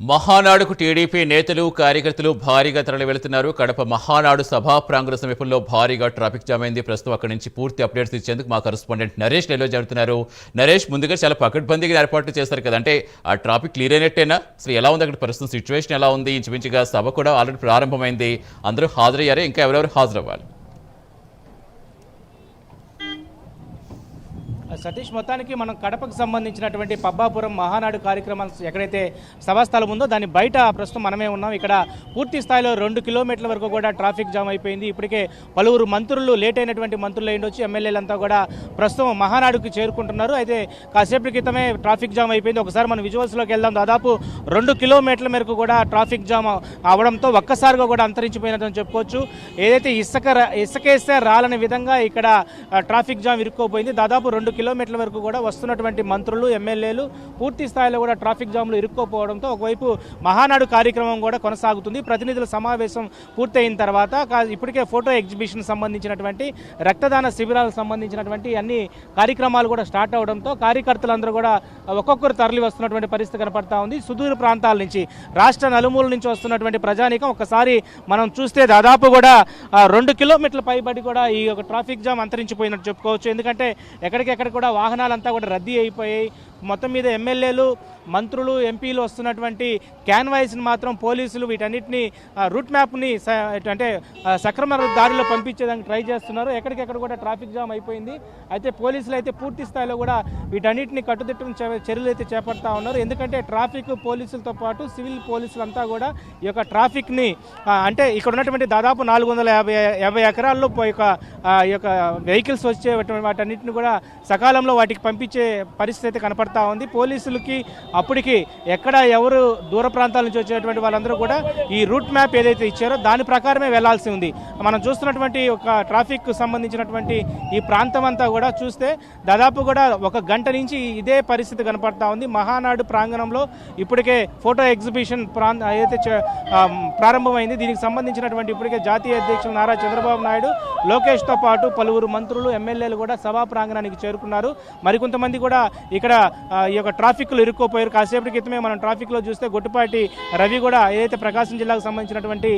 మహానాడుకు TDP నేతలు కార్యకర్తలు భారీగా తరలి వెళుతున్నారు కడప మహానాడు సభా ప్రాంగణ సమీపంలో భారీగా ట్రాఫిక్ జామ్ అయింది. ప్రస్తుతం అక్కడి నుంచి పూర్తి అప్డేట్స్ ఇచ్చేందుకు మా కరెస్పాండెంట్ నరేష్ నెలలో జరుగుతున్నారు నరేష్ ముందుగా చాలా పకడ్బందీగా ఏర్పాట్లు చేస్తారు కదంటే ఆ ట్రాఫిక్ క్లియర్ అయినట్టేనా? అసలు ఎలా ఉంది అక్కడ ప్రస్తుతం సిచ్యువేషన్ ఎలా ఉంది? ఇంచుమించుగా సభ కూడా ఆల్రెడీ ప్రారంభమైంది. అందరూ హాజరయ్యారే? ఇంకా ఎవరెవరు హాజరవ్వాలి? సతీష్ మొత్తానికి మనం కడపకు సంబంధించినటువంటి పబ్బాపురం మహానాడు కార్యక్రమం ఎక్కడైతే సభాస్థలం ఉందో దాని బయట ప్రస్తుతం మనమే ఉన్నాం. ఇక్కడ పూర్తి స్థాయిలో రెండు కిలోమీటర్ల వరకు కూడా ట్రాఫిక్ జామ్ అయిపోయింది. ఇప్పటికే పలువురు మంత్రులు లేట్ అయినటువంటి మంత్రులు అయ్యిండొచ్చు ఎమ్మెల్యేలంతా కూడా ప్రస్తుతం మహానాడుకు చేరుకుంటున్నారు. అయితే కాసేపటి క్రితమే ట్రాఫిక్ జామ్ అయిపోయింది. ఒకసారి మనం విజువల్స్లోకి వెళ్దాం. దాదాపు రెండు కిలోమీటర్ల మేరకు కూడా ట్రాఫిక్ జామ్ అవడంతో ఒక్కసారిగా కూడా అంతరించిపోయినదని చెప్పుకోవచ్చు. ఏదైతే ఇసుక ఇసుకేస్తే రాలని విధంగా ఇక్కడ ట్రాఫిక్ జామ్ ఇరుక్కోపోయింది. దాదాపు రెండు కిలోమీటర్ల వరకు కూడా వస్తున్నటువంటి మంత్రులు ఎమ్మెల్యేలు పూర్తి స్థాయిలో కూడా ట్రాఫిక్ జామ్లు ఇరుక్కోపోవడంతో ఒకవైపు మహానాడు కార్యక్రమం కూడా కొనసాగుతుంది. ప్రతినిధుల సమావేశం పూర్తయిన తర్వాత ఇప్పటికే ఫోటో ఎగ్జిబిషన్ సంబంధించినటువంటి రక్తదాన శిబిరాలకు సంబంధించినటువంటి అన్ని కార్యక్రమాలు కూడా స్టార్ట్ అవడంతో కార్యకర్తలందరూ కూడా ఒక్కొక్కరు తరలి వస్తున్నటువంటి పరిస్థితి కనపడతా ఉంది. సుదూర ప్రాంతాల నుంచి రాష్ట్ర నలుమూల నుంచి వస్తున్నటువంటి ప్రజానీకం ఒకసారి మనం చూస్తే దాదాపు కూడా రెండు కిలోమీటర్ల పైబడి కూడా ఈ యొక్క ట్రాఫిక్ జామ్ అంతరించిపోయినట్టు చెప్పుకోవచ్చు. ఎందుకంటే ఎక్కడికెక్కడ కూడా వాహనాలంతా కూడా రద్దీ అయిపోయాయి. మొత్తం మీద ఎమ్మెల్యేలు మంత్రులు ఎంపీలు వస్తున్నటువంటి క్యాన్వాయిస్ని మాత్రం పోలీసులు వీటన్నిటిని రూట్ మ్యాప్ని స- అంటే సక్రమ దారిలో పంపించేదానికి ట్రై చేస్తున్నారు. ఎక్కడికెక్కడ కూడా ట్రాఫిక్ జామ్ అయిపోయింది. అయితే పోలీసులు అయితే పూర్తి స్థాయిలో కూడా వీటన్నిటిని కట్టుదిట్టం చే- చర్యలు అయితే చేపడతా ఉన్నారు. ఎందుకంటే ట్రాఫిక్ పోలీసులతో పాటు సివిల్ పోలీసులంతా కూడా ఈ యొక్క ట్రాఫిక్ని అంటే ఇక్కడ ఉన్నటువంటి దాదాపు నాలుగు వందల యాభై యాభై ఎకరాల్లో యొక్క ఈ యొక్క వెహికల్స్ వచ్చే వాటన్నిటిని కూడా సకాలంలో వాటికి పంపించే పరిస్థితి అయితే కనపడతా ఉంది. పోలీసులకి అప్పటికి ఎక్కడ ఎవరు దూర ప్రాంతాల నుంచి వచ్చేటువంటి వాళ్ళందరూ కూడా ఈ రూట్ మ్యాప్ ఏదైతే ఇచ్చారో దాని ప్రకారమే వెళ్ళాల్సి ఉంది. మనం చూస్తున్నటువంటి ఒక ట్రాఫిక్ సంబంధించినటువంటి ఈ ప్రాంతం అంతా కూడా చూస్తే దాదాపు కూడా ఒక గంట నుంచి ఇదే పరిస్థితి కనపడతా ఉంది. మహానాడు ప్రాంగణంలో ఇప్పటికే ఫోటో ఎగ్జిబిషన్ ప్రాంత ఏదైతే చే- ప్రారంభమైంది. దీనికి సంబంధించినటువంటి ఇప్పటికే జాతీయ అధ్యక్షులు నారా చంద్రబాబు నాయుడు లోకేష్తో పాటు పలువురు మంత్రులు ఎమ్మెల్యేలు కూడా సభా ప్రాంగణానికి చేరుకున్నారు. మరికొంతమంది కూడా ఇక్కడ ఈ యొక్క ట్రాఫిక్లో ఇరుక్కోపోయారు. కాసేపటి క్రితమే మనం ట్రాఫిక్లో చూస్తే గొట్టిపాటి రవి కూడా ఏదైతే ప్రకాశం జిల్లాకు సంబంధించినటువంటి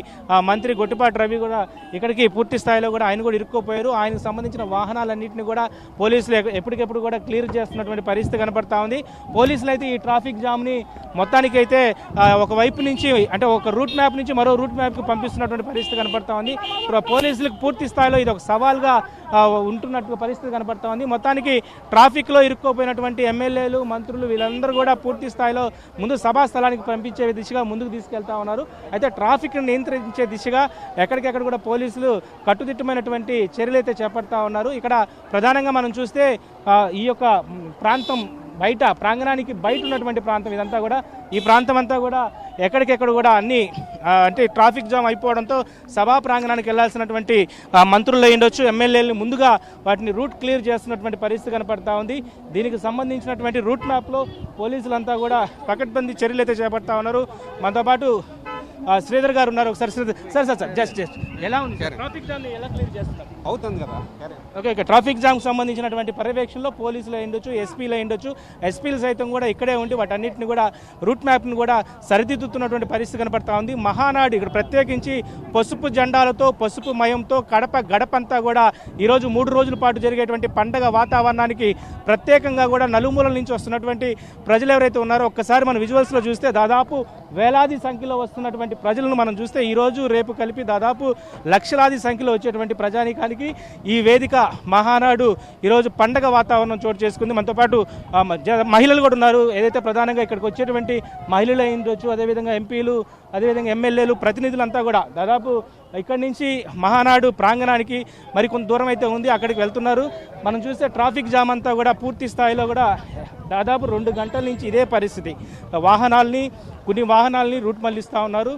మంత్రి గొట్టిపాటి రవి కూడా ఇక్కడికి పూర్తి స్థాయిలో కూడా ఆయన కూడా ఇరుక్కోపోయారు. ఆయనకు సంబంధించిన వాహనాలన్నింటినీ కూడా పోలీసులు ఎప్పటికెప్పుడు కూడా క్లియర్ చేస్తున్నటువంటి పరిస్థితి కనపడతా ఉంది. పోలీసులు అయితే ఈ ట్రాఫిక్ జామ్ని మొత్తానికి అయితే ఒక వైపు నుంచి అంటే ఒక రూట్ మ్యాప్ నుంచి మరో రూట్ మ్యాప్కి పంపిస్తున్నటువంటి పరిస్థితి కనపడతా ఉంది. పోలీసులకు పూర్తి స్థాయిలో ఇది ఒక సవాల్గా ఉంటున్నట్టు పరిస్థితి కనపడతా ఉంది. మొత్తానికి ట్రాఫిక్లో ఇరుక్కోపోయినటువంటి ఎమ్మెల్యేలు మంత్రులు వీళ్ళందరూ కూడా పూర్తి స్థాయిలో ముందు సభా స్థలానికి పంపించే దిశగా ముందుకు తీసుకెళ్తా ఉన్నారు. అయితే ట్రాఫిక్ను నియంత్రించే దిశగా ఎక్కడికెక్కడ కూడా పోలీసులు కట్టుదిట్టమైనటువంటి చర్యలు అయితే చేపడతా ఉన్నారు. ఇక్కడ ప్రధానంగా మనం చూస్తే ఈ యొక్క ప్రాంతం బయట ప్రాంగణానికి బయట ఉన్నటువంటి ప్రాంతం. ఇదంతా కూడా ఈ ప్రాంతం అంతా కూడా ఎక్కడికెక్కడ కూడా అన్ని అంటే ట్రాఫిక్ జామ్ అయిపోవడంతో సభా ప్రాంగణానికి వెళ్ళాల్సినటువంటి మంత్రులు అయ్యుండొచ్చు ఎమ్మెల్యేలు ముందుగా వాటిని రూట్ క్లియర్ చేస్తున్నటువంటి పరిస్థితి కనపడతా ఉంది. దీనికి సంబంధించినటువంటి రూట్ మ్యాప్లో పోలీసులంతా కూడా పకడ్బందీ చర్యలు అయితే చేపడతా ఉన్నారు. మనతో పాటు శ్రీధర్ గారు ఉన్నారు. ఒకసారి Sridhar sir sir sir just just. ఎలా ఉంది? ట్రాఫిక్ జామ్ ఎలా క్లియర్ చేస్తున్నారు? అవుతుంది కదా ఓకే ఓకే ట్రాఫిక్ జామ్ సంబంధించినటువంటి పర్యవేక్షణలో పోలీసులు అయ్యుండొచ్చు ఎస్పీలు అయ్యుండొచ్చు ఎస్పీలు సైతం కూడా ఇక్కడే ఉండి వాటన్నిటిని కూడా రూట్ మ్యాప్ని కూడా సరిదిద్దుతున్నటువంటి పరిస్థితి కనపడతా ఉంది. మహానాడు ఇక్కడ ప్రత్యేకించి పసుపు జెండాలతో పసుపు మయంతో కడప గడపంతా కూడా ఈరోజు మూడు రోజుల పాటు జరిగేటువంటి పండగ వాతావరణానికి ప్రత్యేకంగా కూడా నలుమూలల నుంచి వస్తున్నటువంటి ప్రజలు ఎవరైతే ఉన్నారో ఒక్కసారి మన విజువల్స్లో చూస్తే దాదాపు వేలాది సంఖ్యలో వస్తున్నటువంటి ప్రజలను మనం చూస్తే ఈరోజు రేపు కలిపి దాదాపు లక్షలాది సంఖ్యలో వచ్చేటువంటి ప్రజానీకానికి ఈ వేదిక మహానాడు ఈరోజు పండగ వాతావరణం చోటు చేసుకుంది. మనతో పాటు మహిళలు కూడా ఉన్నారు. ఏదైతే ప్రధానంగా ఇక్కడికి వచ్చేటువంటి మహిళలు అయిండొచ్చు అదేవిధంగా ఎంపీలు అదేవిధంగా ఎమ్మెల్యేలు ప్రతినిధులంతా కూడా దాదాపు ఇక్కడి నుంచి మహానాడు ప్రాంగణానికి మరికొంత దూరం అయితే ఉంది అక్కడికి వెళ్తున్నారు. మనం చూస్తే ట్రాఫిక్ జామ్ అంతా కూడా పూర్తి స్థాయిలో కూడా దాదాపు రెండు గంటల నుంచి ఇదే పరిస్థితి. వాహనాల్ని కొన్ని వాహనాలని రూట్ మళ్ళిస్తూ ఉన్నారు.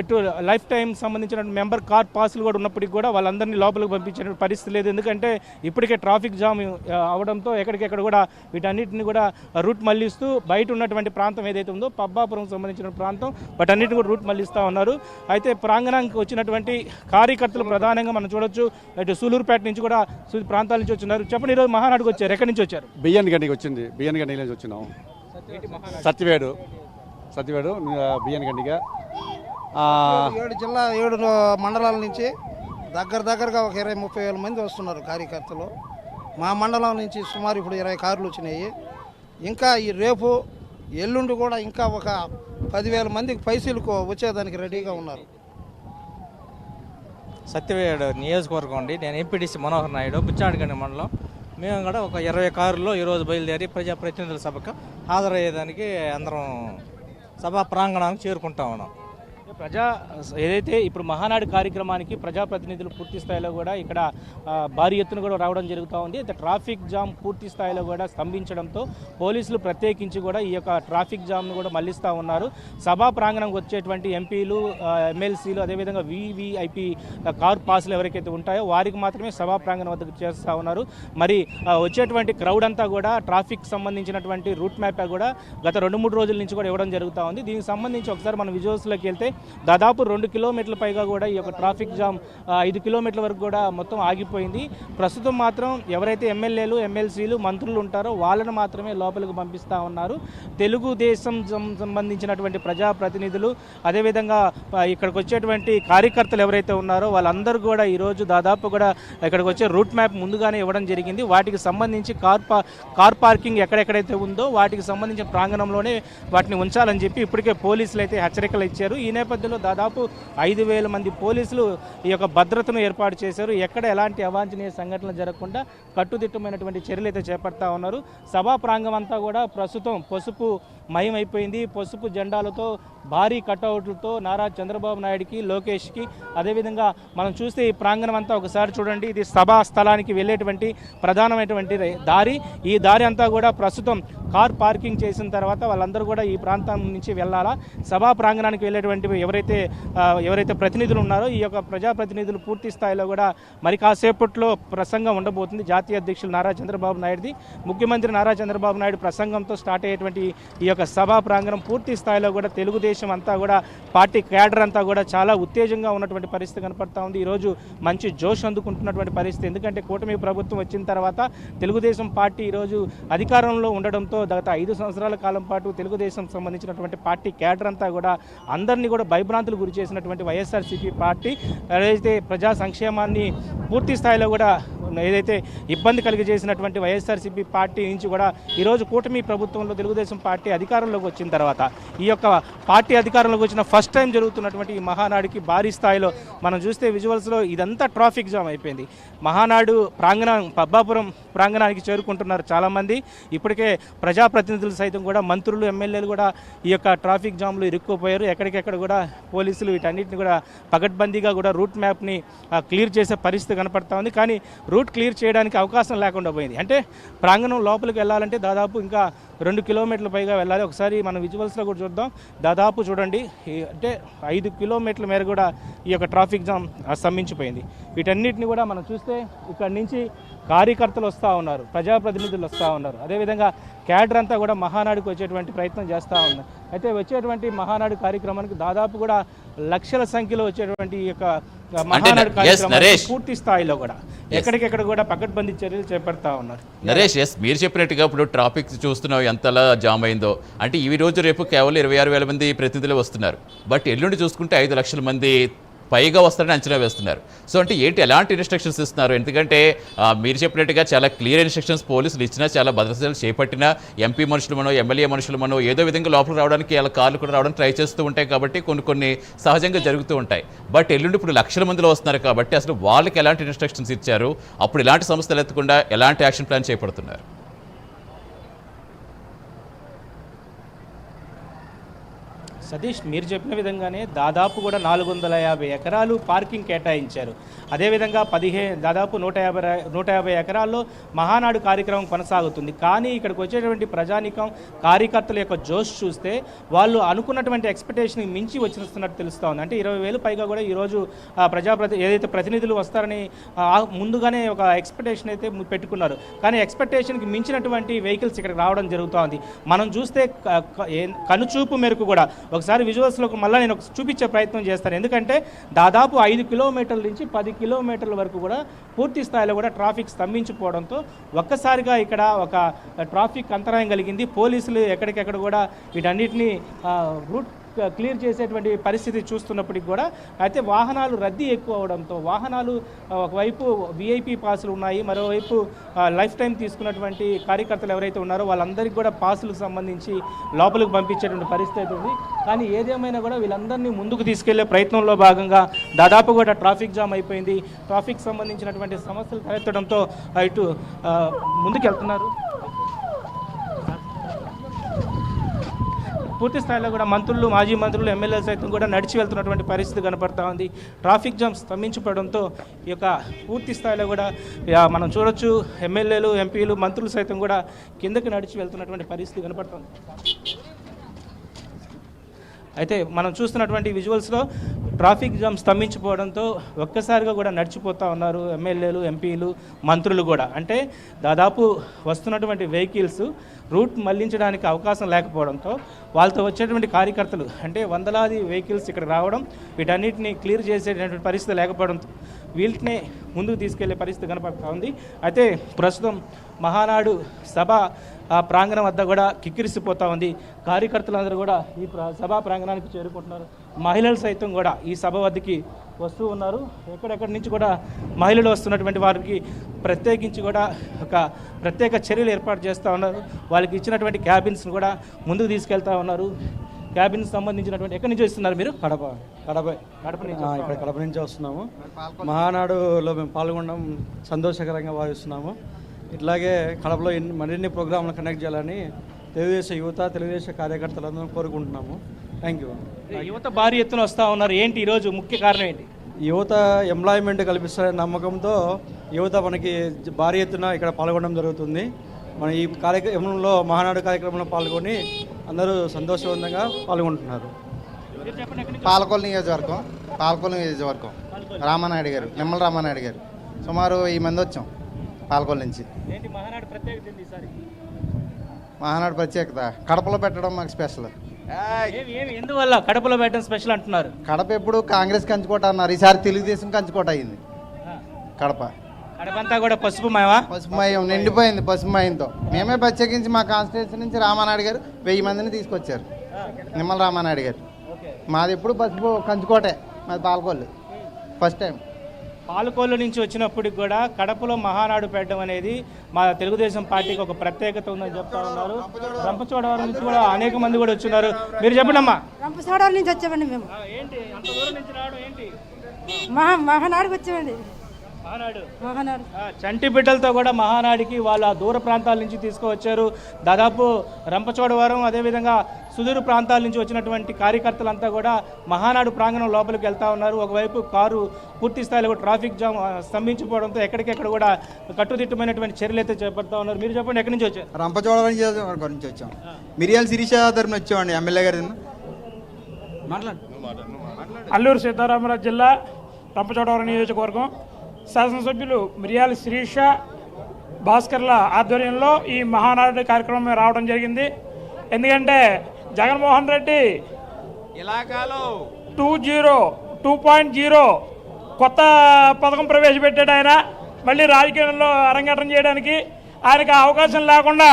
ఇటు లైఫ్ టైం సంబంధించిన మెంబర్ కార్ పాసులు కూడా ఉన్నప్పటికీ కూడా వాళ్ళందరినీ లోపలికి పంపించే పరిస్థితి లేదు. ఎందుకంటే ఇప్పటికే ట్రాఫిక్ జామ్ అవడంతో ఎక్కడికెక్కడ కూడా వీటన్నిటిని కూడా రూట్ మళ్ళిస్తూ బయట ఉన్నటువంటి ప్రాంతం ఏదైతే ఉందో పబ్బాపురం సంబంధించిన ప్రాంతం వాటన్నిటిని కూడా రూట్ మళ్ళిస్తూ ఉన్నారు. అయితే ప్రాంగణానికి వచ్చినటువంటి కార్యకర్తలు ప్రధానంగా మనం చూడొచ్చు. ఇటు సూలూరుపేట నుంచి కూడా ప్రాంతాల నుంచి వచ్చినారు. చెప్పండి ఈరోజు మహానాడుకు వచ్చారు. ఎక్కడి నుంచి వచ్చారు? బియ్యాన్ని గండికి వచ్చింది. బియ్యాన్ని గండికి నుంచి వచ్చినాం. సత్యవేడు సత్యవేడు. బియ్యన్ గండిగా ఏడు జిల్లా ఏడు మండలాల నుంచి దగ్గర దగ్గరగా ఒక ఇరవై ముప్పై వేల మంది వస్తున్నారు కార్యకర్తలు. మా మండలం నుంచి సుమారు ఇప్పుడు ఇరవై కార్లు వచ్చినాయి. ఇంకా ఈ రేపు ఎల్లుండి కూడా ఇంకా ఒక పదివేల మందికి పైసలకు వచ్చేదానికి రెడీగా ఉన్నారు. సత్యవేడు నియోజకవర్గం అండి. నేను ఎంపీటీసీ మనోహర్ నాయుడు బుచ్చాడిగండి మండలం. మేము కూడా ఒక ఇరవై కారులో ఈరోజు బయలుదేరి ప్రజాప్రతినిధుల సభకు హాజరయ్యేదానికి అందరం సభా ప్రాంగణానికి చేరుకుంటా ఉన్నాం. ప్రజా ఏదైతే ఇప్పుడు మహానాడు కార్యక్రమానికి ప్రజాప్రతినిధులు పూర్తి స్థాయిలో కూడా ఇక్కడ భారీ ఎత్తున కూడా రావడం జరుగుతూ ఉంది. అయితే ట్రాఫిక్ జామ్ పూర్తి స్థాయిలో కూడా స్తంభించడంతో పోలీసులు ప్రత్యేకించి కూడా ఈ యొక్క ట్రాఫిక్ జామ్ను కూడా మళ్ళిస్తూ ఉన్నారు. సభా ప్రాంగణంకి వచ్చేటువంటి ఎంపీలు ఎమ్మెల్సీలు అదేవిధంగా వివిఐపి కార్ పాసులు ఎవరికైతే ఉంటాయో వారికి మాత్రమే సభా ప్రాంగణం వద్దకు చేస్తూ ఉన్నారు. మరి వచ్చేటువంటి క్రౌడ్ అంతా కూడా ట్రాఫిక్ సంబంధించినటువంటి రూట్ మ్యాప్ కూడా గత రెండు మూడు రోజుల నుంచి కూడా ఇవ్వడం జరుగుతూ ఉంది. దీనికి సంబంధించి ఒకసారి మనం విజువల్స్లోకి వెళ్తే దాదాపు రెండు కిలోమీటర్ల పైగా కూడా ఈ యొక్క ట్రాఫిక్ జామ్ ఐదు కిలోమీటర్ల వరకు కూడా మొత్తం ఆగిపోయింది. ప్రస్తుతం మాత్రం ఎవరైతే ఎమ్మెల్యేలు ఎమ్మెల్సీలు మంత్రులు ఉంటారో వాళ్ళను మాత్రమే లోపలికి పంపిస్తూ ఉన్నారు. తెలుగుదేశం సం- సంబంధించినటువంటి ప్రజాప్రతినిధులు అదేవిధంగా ఇక్కడికి వచ్చేటువంటి కార్యకర్తలు ఎవరైతే ఉన్నారో వాళ్ళందరూ కూడా ఈరోజు దాదాపు కూడా ఇక్కడికి వచ్చే రూట్ మ్యాప్ ముందుగానే ఇవ్వడం జరిగింది. వాటికి సంబంధించి కార్ పా కార్ పార్కింగ్ ఎక్కడెక్కడైతే ఉందో వాటికి సంబంధించిన ప్రాంగణంలోనే వాటిని ఉంచాలని చెప్పి ఇప్పటికే పోలీసులు అయితే హెచ్చరికలు ఇచ్చారు. ఈ నేపథ్యంలో దాదాపు ఐదు వేల మంది పోలీసులు ఈ యొక్క భద్రతను ఏర్పాటు చేశారు. ఎక్కడ ఎలాంటి అవాంఛనీయ సంఘటనలు జరగకుండా కట్టుదిట్టమైనటువంటి చర్యలు అయితే చేపడతా ఉన్నారు. సభా ప్రాంగం అంతా కూడా ప్రస్తుతం పసుపు మయమైపోయింది. పసుపు జెండాలతో భారీ కటౌట్లతో నారా చంద్రబాబు నాయుడికి లోకేష్కి. అదేవిధంగా మనం చూస్తే ఈ ప్రాంగణం అంతా ఒకసారి చూడండి. ఇది సభా స్థలానికి వెళ్ళేటువంటి ప్రధానమైనటువంటి దారి. ఈ దారి అంతా కూడా ప్రస్తుతం కార్ పార్కింగ్ చేసిన తర్వాత వాళ్ళందరూ కూడా ఈ ప్రాంతం నుంచి వెళ్ళాలా? సభా ప్రాంగణానికి వెళ్ళేటువంటి ఎవరైతే ఎవరైతే ప్రతినిధులు ఉన్నారో ఈ యొక్క ప్రజాప్రతినిధులు పూర్తి స్థాయిలో కూడా మరి కాసేపట్లో ప్రసంగం ఉండబోతుంది. జాతీయ అధ్యక్షులు నారా చంద్రబాబు నాయుడిది. ముఖ్యమంత్రి నారా చంద్రబాబు నాయుడు ప్రసంగంతో స్టార్ట్ అయ్యేటువంటి ఈ యొక్క సభా ప్రాంగణం పూర్తి స్థాయిలో కూడా తెలుగుదేశం అంతా కూడా పార్టీ క్యాడర్ అంతా కూడా చాలా ఉత్తేజంగా ఉన్నటువంటి పరిస్థితి కనపడతా ఉంది. ఈరోజు మంచి జోష్ అందుకుంటున్నటువంటి పరిస్థితి. ఎందుకంటే కూటమి ప్రభుత్వం వచ్చిన తర్వాత తెలుగుదేశం పార్టీ ఈరోజు అధికారంలో ఉండడంతో గత ఐదు సంవత్సరాల కాలం పాటు తెలుగుదేశం సంబంధించినటువంటి పార్టీ క్యాడర్ అంతా కూడా అందరినీ కూడా భయభ్రాంతులు గురి చేసినటువంటి వైఎస్ఆర్సీపీ పార్టీ ఏదైతే ప్రజా సంక్షేమాన్ని పూర్తి స్థాయిలో కూడా ఏదైతే ఇబ్బంది కలిగజేసినటువంటి వైఎస్ఆర్సీపీ పార్టీ నుంచి కూడా ఈరోజు కూటమి ప్రభుత్వంలో తెలుగుదేశం పార్టీ అధిక అధికారంలోకి వచ్చిన తర్వాత ఈ యొక్క పార్టీ అధికారంలోకి వచ్చిన ఫస్ట్ టైం జరుగుతున్నటువంటి ఈ మహానాడుకి భారీ స్థాయిలో మనం చూస్తే విజువల్స్లో ఇదంతా ట్రాఫిక్ జామ్ అయిపోయింది. మహానాడు ప్రాంగణం పబ్బాపురం ప్రాంగణానికి చేరుకుంటున్నారు చాలామంది. ఇప్పటికే ప్రజాప్రతినిధులు సైతం కూడా మంత్రులు ఎమ్మెల్యేలు కూడా ఈ యొక్క ట్రాఫిక్ జామ్లో ఇరుక్కుపోయారు. ఎక్కడికెక్కడ కూడా పోలీసులు వీటన్నిటిని కూడా పగడ్బందీగా కూడా రూట్ మ్యాప్ని క్లియర్ చేసే పరిస్థితి కనపడతా ఉంది. కానీ రూట్ క్లియర్ చేయడానికి అవకాశం లేకుండా పోయింది. అంటే ప్రాంగణం లోపలికి వెళ్ళాలంటే దాదాపు ఇంకా రెండు కిలోమీటర్ల పైగా వెళ్ళాలి. ఒకసారి మనం విజువల్స్లో కూడా చూద్దాం. దాదాపు చూడండి అంటే ఐదు కిలోమీటర్ల మేర కూడా ఈ యొక్క ట్రాఫిక్ జామ్ స్తంభించిపోయింది వీటన్నిటిని కూడా మనం చూస్తే ఇక్కడ నుంచి కార్యకర్తలు వస్తూ ఉన్నారు ప్రజాప్రతినిధులు వస్తూ ఉన్నారు. అదేవిధంగా క్యాడర్ అంతా కూడా మహానాడుకు వచ్చేటువంటి ప్రయత్నం చేస్తూ ఉంది. అయితే వచ్చేటువంటి మహానాడు కార్యక్రమానికి దాదాపు కూడా లక్షల సంఖ్యలో వచ్చేటువంటి ఈ యొక్క పూర్తి స్థాయిలో కూడా. ఎక్కడికెక్కడ కూడా పకడ్బందీ చర్యలు చేపడతా ఉన్నారు. నరేష్ ఎస్ మీరు చెప్పినట్టుగా ఇప్పుడు ట్రాఫిక్ చూస్తున్నాం ఎంతలా జామ్ అయిందో. అంటే ఈ రోజు రేపు కేవలం ఇరవై ఆరు వేల మంది ప్రతినిధులు వస్తున్నారు. బట్ ఎల్లుండి చూసుకుంటే ఐదు లక్షల మంది పైగా వస్తారని అంచనా వేస్తున్నారు. సో అంటే ఏంటి ఎలాంటి ఇన్స్ట్రక్షన్స్ ఇస్తున్నారు? ఎందుకంటే మీరు చెప్పినట్టుగా చాలా క్లియర్ ఇన్స్ట్రక్షన్స్ పోలీసులు ఇచ్చినా చాలా భద్రతలు చేపట్టినా ఎంపీ మనుషులమనో ఎమ్మెల్యే మనుషులమనో ఏదో విధంగా లోపల రావడానికి వాళ్ళ కార్లు కూడా రావడానికి ట్రై చేస్తూ ఉంటాయి కాబట్టి కొన్ని కొన్ని సహజంగా జరుగుతూ ఉంటాయి. బట్ ఎల్లుండి ఇప్పుడు లక్షల మందిలో వస్తున్నారు కాబట్టి అసలు వాళ్ళకి ఎలాంటి ఇన్స్ట్రక్షన్స్ ఇచ్చారు? అప్పుడు ఎలాంటి సమస్యలు ఎత్తకుండా ఎలాంటి యాక్షన్ ప్లాన్ చేపడుతున్నారు? సతీష్ మీరు చెప్పిన విధంగానే దాదాపు కూడా నాలుగు వందల యాభై ఎకరాలు పార్కింగ్ కేటాయించారు. అదేవిధంగా పదిహేను దాదాపు నూట యాభై నూట యాభై ఎకరాల్లో మహానాడు కార్యక్రమం కొనసాగుతుంది. కానీ ఇక్కడికి వచ్చేటువంటి ప్రజానికం కార్యకర్తల యొక్క జోష్ చూస్తే వాళ్ళు అనుకున్నటువంటి ఎక్స్పెక్టేషన్కి మించి వచ్చినట్టు తెలుస్తూ ఉంది అంటే ఇరవై వేలు పైగా కూడా ఈరోజు ప్రజాప్రతి ఏదైతే ప్రతినిధులు వస్తారని ముందుగానే ఒక ఎక్స్పెక్టేషన్ అయితే పెట్టుకున్నారు. కానీ ఎక్స్పెక్టేషన్కి మించినటువంటి వెహికల్స్ ఇక్కడికి రావడం జరుగుతూ ఉంది మనం చూస్తే కనుచూపు మేరకు కూడా ఒకసారి విజువల్స్లో మళ్ళీ నేను చూపించే ప్రయత్నం చేస్తాను. ఎందుకంటే దాదాపు ఐదు కిలోమీటర్ల నుంచి పది కిలోమీటర్ల వరకు కూడా పూర్తి స్థాయిలో కూడా ట్రాఫిక్ స్తంభించిపోవడంతో ఒక్కసారిగా ఇక్కడ ఒక ట్రాఫిక్ అంతరాయం కలిగింది. పోలీసులు ఎక్కడికెక్కడ కూడా వీటన్నిటిని రూట్ క్లియర్ చేసేటువంటి పరిస్థితి చూస్తున్నప్పటికి కూడా అయితే వాహనాలు రద్దీ ఎక్కువ అవడంతో వాహనాలు ఒకవైపు విఐపి పాసులు ఉన్నాయి మరోవైపు లైఫ్ టైం తీసుకున్నటువంటి కార్యకర్తలు ఎవరైతే ఉన్నారో వాళ్ళందరికీ కూడా పాసులకు సంబంధించి లోపలికి పంపించేటువంటి పరిస్థితి అయితే ఉంది. కానీ ఏదేమైనా కూడా వీళ్ళందరినీ ముందుకు తీసుకెళ్ళే ప్రయత్నంలో భాగంగా దాదాపు కూడా ట్రాఫిక్ జామ్ అయిపోయింది. ట్రాఫిక్ సంబంధించినటువంటి సమస్యలు తలెత్తడంతో ఇటు ముందుకెళ్తున్నారు. పూర్తి స్థాయిలో కూడా మంత్రులు మాజీ మంత్రులు ఎమ్మెల్యేలు సైతం కూడా నడిచి వెళ్తున్నటువంటి పరిస్థితి కనపడతా ఉంది. ట్రాఫిక్ జామ్ స్తంభించిపోవడంతో ఈ యొక్క పూర్తి స్థాయిలో కూడా మనం చూడొచ్చు ఎమ్మెల్యేలు ఎంపీలు మంత్రులు సైతం కూడా కిందకి నడిచి వెళ్తున్నటువంటి పరిస్థితి కనపడుతుంది అయితే మనం చూస్తున్నటువంటి విజువల్స్లో ట్రాఫిక్ జామ్ స్తంభించిపోవడంతో ఒక్కసారిగా కూడా నడిచిపోతూ ఉన్నారు ఎమ్మెల్యేలు ఎంపీలు మంత్రులు కూడా. అంటే దాదాపు వస్తున్నటువంటి వెహికల్స్ రూట్ మళ్ళించడానికి అవకాశం లేకపోవడంతో వాళ్ళతో వచ్చేటువంటి కార్యకర్తలు అంటే వందలాది వెహికల్స్ ఇక్కడ రావడం వీటన్నిటిని క్లియర్ చేసేటటువంటి పరిస్థితి లేకపోవడంతో వీటినే ముందుకు తీసుకెళ్ళే పరిస్థితి కనపడతా ఉంది. అయితే ప్రస్తుతం మహానాడు సభ ప్రాంగణం వద్ద కూడా కిక్కిరిసిపోతా ఉంది. కార్యకర్తలందరూ కూడా ఈ సభా ప్రాంగణానికి చేరుకుంటున్నారు. మహిళలు సైతం కూడా ఈ సభ వద్దకి వస్తూ ఉన్నారు. ఎక్కడెక్కడి నుంచి కూడా మహిళలు వస్తున్నటువంటి వారికి ప్రత్యేకించి కూడా ఒక ప్రత్యేక చర్యలు ఏర్పాటు చేస్తూ ఉన్నారు. వాళ్ళకి ఇచ్చినటువంటి క్యాబిన్స్ని కూడా ముందుకు తీసుకెళ్తా ఉన్నారు. క్యాబిన్స్ సంబంధించినటువంటి ఎక్కడి నుంచి వస్తున్నారు మీరు? కడప. కడప కడప నుంచి ఆ, ఇక్కడ కడప నుంచి వస్తున్నాము. మహానాడులో మేము పాల్గొనడం సంతోషకరంగా భావిస్తున్నాము. ఇట్లాగే కడపలో ఎన్ని- మరిన్ని ప్రోగ్రాంలు కండక్ట్ చేయాలని తెలుగుదేశం యువత తెలుగుదేశం కార్యకర్తలందరం కోరుకుంటున్నాము. థ్యాంక్ యూ యువత భారీ ఎత్తున వస్తూ ఉన్నారు. ఏంటి ఈరోజు ముఖ్య కారణం ఏంటి? యువత ఎంప్లాయ్మెంట్ కల్పిస్తారనే నమ్మకంతో యువత మనకి భారీ ఎత్తున ఇక్కడ పాల్గొనడం జరుగుతుంది. మన ఈ కార్యక్రమంలో మహానాడు కార్యక్రమంలో పాల్గొని అందరూ సంతోషవంతంగా పాల్గొంటున్నారు. పాలకొల్లు నియోజకవర్గం పాలకొల్లు నియోజకవర్గం. రామానాయుడు గారు నిమ్మల రామానాయుడు గారు. సుమారు వెయ్యి మంది వచ్చాం పాలకొల్లు నుంచి. ఏంటి మహానాడు ప్రత్యేకత కడపలో పెట్టడం మాకు స్పెషల్. ఎందువల్ల కడపలో పెట్టడం స్పెషల్ అంటున్నారు? కడప ఎప్పుడు కాంగ్రెస్ కంచుకోట అన్నారు. ఈసారి తెలుగుదేశం కంచుకోట అయింది. కడప. కడపంతా కూడా పసుపు మాయవా? పసుపుమయం నిండిపోయింది పసుపుమయంతో మేమే ప్రత్యేకించి మా కాన్స్టిట్యూన్సీ నుంచి రామానాయుడు గారు వెయ్యి మందిని తీసుకొచ్చారు. నిమ్మల రామానాయుడు గారు. మాది ఎప్పుడు పసుపు కంచుకోటే మాది పాలకొల్లు ఫస్ట్ టైం పాలకోళ్ళు నుంచి వచ్చినప్పటికి కూడా కడపలో మహానాడు పెట్టడం అనేది మా తెలుగుదేశం పార్టీకి ఒక ప్రత్యేకత ఉందని చెప్తా ఉన్నారు. రంపచోడవరం నుంచి కూడా అనేక మంది కూడా వచ్చిన్నారు మీరు చెప్పండి అమ్మా. రంపచోడవరం నుంచి వచ్చామండి మేము. ఏంటి? అంత దూరం నుంచి రావడం ఏంటి? మహా మహానాడుకి వచ్చామండి. మహానాడు. మహానాడు. ఆ, చంటి బిడ్డలతో కూడా మహానాడికి వాళ్ళ దూర ప్రాంతాల నుంచి తీసుకువచ్చారు. దాదాపు రంపచోడవరం అదేవిధంగా సుదూర ప్రాంతాల నుంచి వచ్చినటువంటి కార్యకర్తలంతా కూడా మహానాడు ప్రాంగణం లోపలికి వెళ్తా ఉన్నారు. ఒకవైపు కారు పూర్తి స్థాయిలో ట్రాఫిక్ జామ్ స్తంభించిపోవడంతో ఎక్కడికెక్కడ కూడా కట్టుదిట్టమైనటువంటి చర్యలు అయితే చేపడతా ఉన్నారు. మీరు చెప్పండి ఎక్కడి నుంచి వచ్చారు? రంపచోడవరం నియోజకవర్గం నుంచి వచ్చాం. మిరియాల శిరీష తరపున వచ్చామండి ఎమ్మెల్యే గారి అల్లూరు సీతారామరాజు జిల్లా రంపచోడవరం నియోజకవర్గం. శాసనసభ్యులు మిరియాల శిరీష భాస్కర్ల ఆధ్వర్యంలో ఈ మహానాడు కార్యక్రమం రావడం జరిగింది. ఎందుకంటే Jaganmohan Reddy ఇలాకాలో two zero two point zero కొత్త పథకం ప్రవేశపెట్టాడు ఆయన. మళ్ళీ రాజకీయంలో అరంగేట్రం చేయడానికి ఆయనకు అవకాశం లేకుండా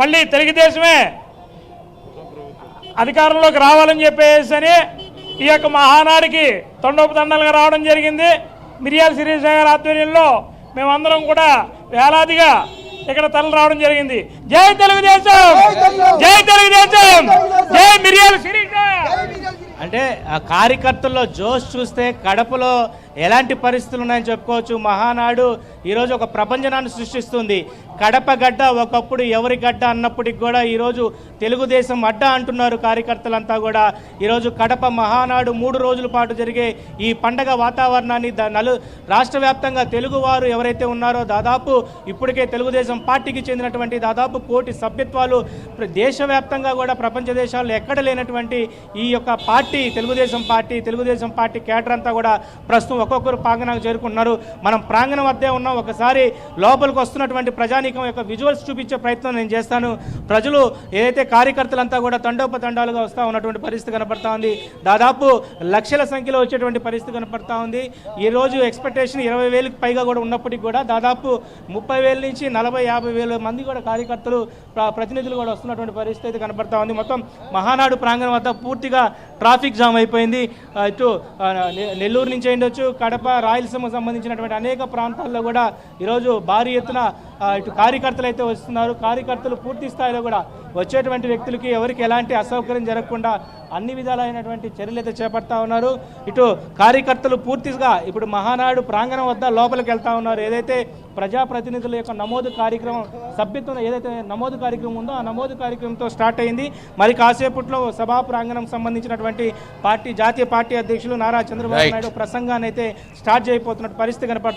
మళ్ళీ తెలుగుదేశమే అధికారంలోకి రావాలని చెప్పేసి అని ఈ యొక్క మహానాడికి తండోపతండాలుగా రావడం జరిగింది. మిరియాల శిరీష గారి ఆధ్వర్యంలో మేమందరం కూడా వేలాదిగా ఇక్కడ తరలి రావడం జరిగింది. జై తెలుగుదేశం! జై తెలుగుదేశం! జై మిరియాల శిరీష! అంటే ఆ కార్యకర్తల్లో జోష్ చూస్తే కడపలో ఎలాంటి పరిస్థితులు ఉన్నాయని చెప్పుకోవచ్చు. మహానాడు ఈరోజు ఒక ప్రపంచనాన్ని సృష్టిస్తుంది. కడప గడ్డ ఒకప్పుడు ఎవరి గడ్డ అన్నప్పటికి కూడా ఈరోజు తెలుగుదేశం అడ్డ అంటున్నారు కార్యకర్తలంతా కూడా. ఈరోజు కడప మహానాడు మూడు రోజుల పాటు జరిగే ఈ పండగ వాతావరణాన్ని నలు రాష్ట్ర వ్యాప్తంగా తెలుగువారు ఎవరైతే ఉన్నారో దాదాపు ఇప్పటికే తెలుగుదేశం పార్టీకి చెందినటువంటి దాదాపు కోటి సభ్యత్వాలు ప్ర- దేశవ్యాప్తంగా కూడా ప్రపంచ దేశాల్లో ఎక్కడ లేనటువంటి ఈ యొక్క party Telugu Desam party Telugu Desam party cadre అంతా కూడా ప్రస్తుతం ఒక్కొక్కరు ప్రాంగణానికి చేరుకుంటున్నారు. మనం ప్రాంగణం వద్దే ఉన్నాం. ఒకసారి లోపలికి వస్తున్నటువంటి ప్రజానీకం యొక్క విజువల్స్ చూపించే ప్రయత్నం నేను చేస్తాను. ప్రజలు ఏదైతే కార్యకర్తలంతా కూడా తండోపతండాలుగా వస్తూ ఉన్నటువంటి పరిస్థితి కనపడతా ఉంది. దాదాపు లక్షల సంఖ్యలో వచ్చేటువంటి పరిస్థితి కనపడతా ఉంది. ఈరోజు ఎక్స్పెక్టేషన్ ఇరవై వేలకు పైగా కూడా ఉన్నప్పటికీ కూడా దాదాపు ముప్పై వేల నుంచి నలభై యాభై వేల మంది కూడా కార్యకర్తలు ప్రతినిధులు కూడా వస్తున్నటువంటి పరిస్థితి కనపడతా ఉంది. మొత్తం మహానాడు ప్రాంగణం వద్ద పూర్తిగా ట్రాఫిక్ జామ్ అయిపోయింది. ఇటు నెల్లూరు నుంచి అయిండొచ్చు కడప రాయలసీమకు సంబంధించినటువంటి అనేక ప్రాంతాల్లో కూడా ఈరోజు భారీ ఎత్తున ఇటు కార్యకర్తలు అయితే వస్తున్నారు. కార్యకర్తలు పూర్తి స్థాయిలో కూడా వచ్చేటువంటి వ్యక్తులకి ఎవరికి ఎలాంటి అసౌకర్యం జరగకుండా అన్ని విధాలైనటువంటి చర్యలు అయితే చేపడతా ఉన్నారు. ఇటు కార్యకర్తలు పూర్తిగా ఇప్పుడు మహానాడు ప్రాంగణం వద్ద లోపలికి వెళ్తా ఉన్నారు. ఏదైతే ప్రజాప్రతినిధుల యొక్క నమోదు కార్యక్రమం సభ్యత్వం ఏదైతే నమోదు కార్యక్రమం ఉందో ఆ నమోదు కార్యక్రమంతో స్టార్ట్ అయింది. మరి కాసేపట్లో సభా ప్రాంగణం సంబంధించినటువంటి పార్టీ జాతీయ పార్టీ అధ్యక్షులు నారా చంద్రబాబు. నాయుడు ప్రసంగాన్ని అయితే స్టార్ట్ చేయబోతున్న పరిస్థితి కనపడుతుంది.